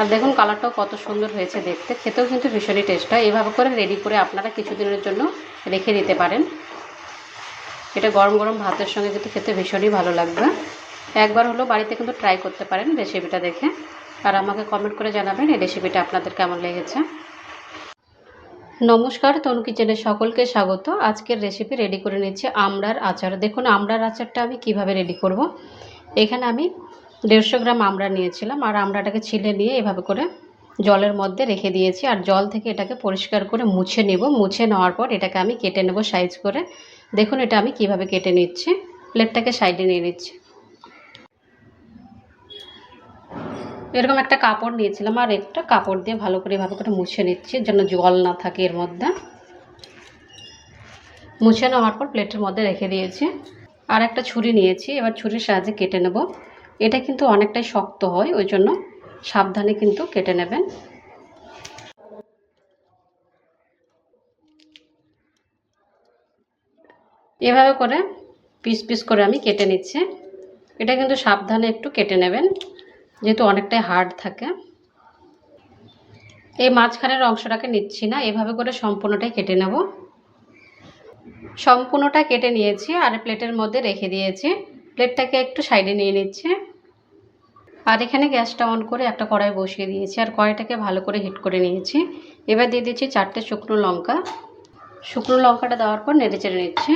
আর দেখুন কালারটাও কত সুন্দর হয়েছে দেখতে। খেতেও কিন্তু ভীষণই টেস্ট হয়। এইভাবে করে রেডি করে আপনারা কিছুদিনের জন্য রেখে দিতে পারেন। এটা গরম গরম ভাতের সঙ্গে কিন্তু খেতে ভীষণই ভালো লাগবে। একবার হলো বাড়িতে কিন্তু ট্রাই করতে পারেন রেসিপিটা দেখে। আর আমাকে কমেন্ট করে জানাবেন এই রেসিপিটা আপনাদের কেমন লেগেছে। নমস্কার, তনু কিচেনের সকলকে স্বাগত। আজকের রেসিপি রেডি করে নিচ্ছি আমড়ার আচার। দেখুন, আমড়ার আচারটা আমি কীভাবে রেডি করব। এখানে আমি দেড়শো গ্রাম আমরা নিয়েছিলাম আর আমড়াটাকে ছিলে নিয়ে এভাবে করে জলের মধ্যে রেখে দিয়েছি আর জল থেকে এটাকে পরিষ্কার করে মুছে নেব। মুছে নেওয়ার পর এটাকে আমি কেটে নেব সাইজ করে। দেখুন এটা আমি কীভাবে কেটে নিচ্ছি। প্লেটটাকে সাইডে নিয়ে নিচ্ছি। এরকম একটা কাপড় নিয়েছিলাম আর একটা কাপড় দিয়ে ভালো করে এভাবে করে মুছে নিচ্ছি যেন জল না থাকে এর মধ্যে। মুছে নেওয়ার পর প্লেটের মধ্যে রেখে দিয়েছি। আর একটা ছুরি নিয়েছি। এবার ছুরির সাহায্যে কেটে নেব। এটা কিন্তু অনেকটাই শক্ত হয়, ওই জন্য সাবধানে কিন্তু কেটে নেবেন। এভাবে করে পিস পিস করে আমি কেটে নিচ্ছি। এটা কিন্তু সাবধানে একটু কেটে নেবেন, যেহেতু অনেকটাই হার্ড থাকে। এই মাঝখানের অংশটাকে নিচ্ছি না, এভাবে করে সম্পূর্ণটাই কেটে নেব। সম্পূর্ণটা কেটে নিয়েছি আর প্লেটের মধ্যে রেখে দিয়েছি। প্লেটটাকে একটু সাইডে নিয়ে নিচ্ছে। আর এখানে গ্যাসটা অন করে একটা কড়াই বসিয়ে দিয়েছি, আর কড়াইটাকে ভালো করে হিট করে নিয়েছি। এবার দিয়ে দিচ্ছি চারটে শুকনো লঙ্কা। শুকনো লঙ্কাটা দেওয়ার পর নেড়ে চেড়ে নিচ্ছি।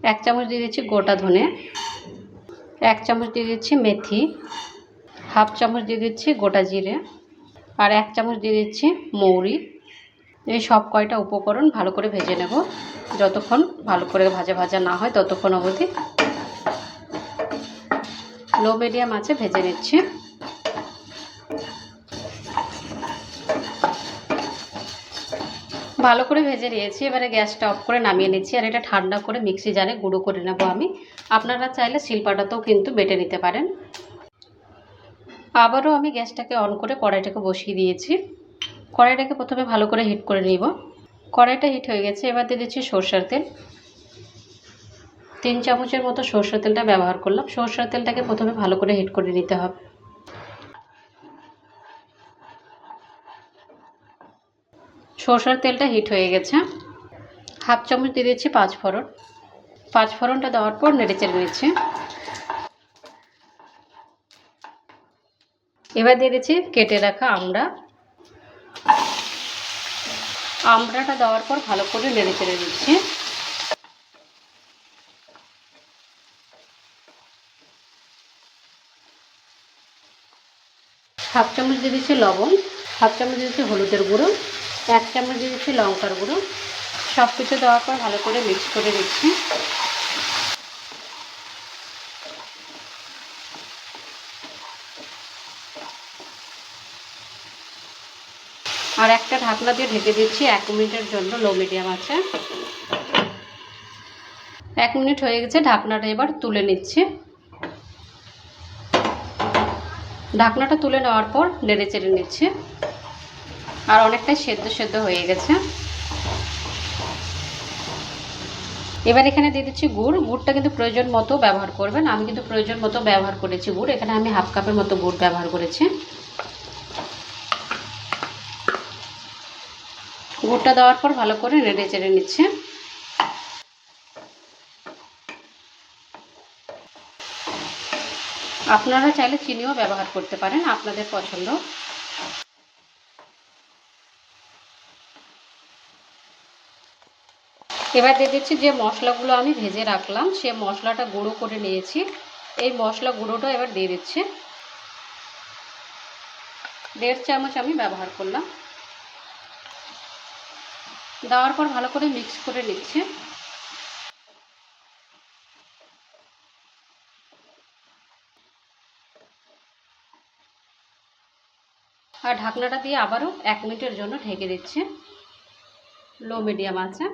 এক চামচ দিয়ে দিচ্ছি গোটা ধনে, এক চামচ দিয়ে দিচ্ছি মেথি, হাফ চামচ দিয়ে দিচ্ছি গোটা জিরে, আর এক চামচ দিয়ে দিচ্ছি মৌরি। এই সব কয়টা উপকরণ ভালো করে ভেজে নেব। যতক্ষণ ভালো করে ভাজা ভাজা না হয় ততক্ষণ অবধি লো মিডিয়াম আছে ভেজে নিচ্ছি। ভালো করে ভেজে নিয়েছি, এবারে গ্যাসটা অফ করে নামিয়ে নিচ্ছি আর এটা ঠান্ডা করে মিক্সি জারে গুঁড়ো করে নেব আমি। আপনারা চাইলে শিলপাটাতেও কিন্তু বেটে নিতে পারেন। আবারও আমি গ্যাসটাকে অন করে কড়াইটাকে বসিয়ে দিয়েছি। কড়াইটাকে প্রথমে ভালো করে হিট করে নিব। কড়াইটা হিট হয়ে গেছে, এবার দিয়ে দিচ্ছি সর্ষের তেল। তিন চামচের মতো সর্ষের তেলটা ব্যবহার করলাম। সর্ষের তেলটাকে প্রথমে ভালো করে হিট করে নিতে হবে। সর্ষের তেলটা হিট হয়ে গেছে। হাফ চামচ দিয়ে দিচ্ছি পাঁচ ফোড়ন। পাঁচ ফোড়নটা দেওয়ার পর নেড়ে চেড়ে নিচ্ছি। এবার দিয়ে দিচ্ছি কেটে রাখা আমড়া। আমড়াটা দেওয়ার পর ভালো করে নেড়ে চেড়ে দিচ্ছি হাফ চামচ দিয়ে দিচ্ছি লবণ, হাফ চামচ দিয়ে দিচ্ছি হলুদের গুঁড়ো, এক চামচ দিয়ে দিচ্ছি লঙ্কার গুঁড়ো। সব কিছু দেওয়ার পর ভালো করে মিক্স করে দিচ্ছি আর একটা ঢাকনা দিয়ে ঢেকে দিচ্ছি, এক মিনিটের জন্য, লো মিডিয়াম আছে। এক মিনিট হয়ে গেছে, ঢাকনাটা এবার তুলে নিচ্ছি। ঢাকনাটা তুলে নেওয়ার পর নেড়ে চেড়ে নিচ্ছি। আর অনেকটাই সেদ্ধ সেদ্ধ হয়ে গেছে। এবার এখানে দিয়ে দিচ্ছি গুড়। গুড়টা কিন্তু প্রয়োজন মতো ব্যবহার করবেন। আমি কিন্তু প্রয়োজন মতো ব্যবহার করেছি গুড়। এখানে আমি হাফ কাপের মতো গুড় ব্যবহার করেছি। গুড়টা দেওয়ার পর ভালো করে নেড়ে চেড়ে নিচ্ছে। আপনারা চাইলে চিনিও ব্যবহার করতে পারেন, আপনাদের পছন্দ। এবার দিয়ে দিচ্ছি যে মশলাগুলো আমি ভেজে রাখলাম, সে মশলাটা গুঁড়ো করে নিয়েছি। এই মশলা গুঁড়োটা এবার দিয়ে দিচ্ছি। দেড় চামচ আমি ব্যবহার করলাম। দেওয়ার পর ভালো করে মিক্স করে নিচ্ছে। আর ঢাকনাটা দিয়ে আবারও এক মিনিটের জন্য ঢেকে দিচ্ছে। লো মিডিয়াম আছে।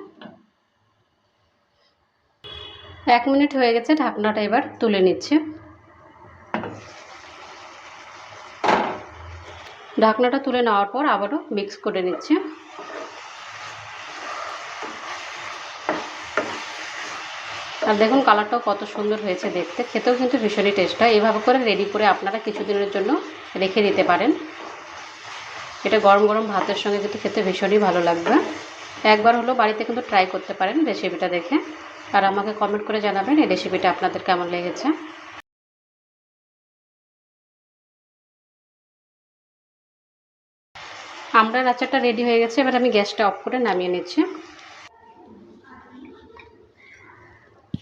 এক মিনিট হয়ে গেছে, ঢাকনাটা এবার তুলে নিচ্ছে। ঢাকনাটা তুলে নেওয়ার পর আবারও মিক্স করে নিচ্ছে। আর দেখুন কালারটাও কত সুন্দর হয়েছে দেখতে। খেতেও কিন্তু ভীষণই টেস্ট হয়। এভাবে করে রেডি করে আপনারা কিছুদিনের জন্য রেখে দিতে পারেন। এটা গরম গরম ভাতের সঙ্গে কিন্তু খেতে ভীষণই ভালো লাগবে। একবার হলো বাড়িতে কিন্তু ট্রাই করতে পারেন রেসিপিটা দেখে। আর আমাকে কমেন্ট করে জানাবেন এই রেসিপিটা আপনাদের কেমন লেগেছে। আমরা আচারটা রেডি হয়ে গেছে। এবার আমি গ্যাসটা অফ করে নামিয়ে নিচ্ছি।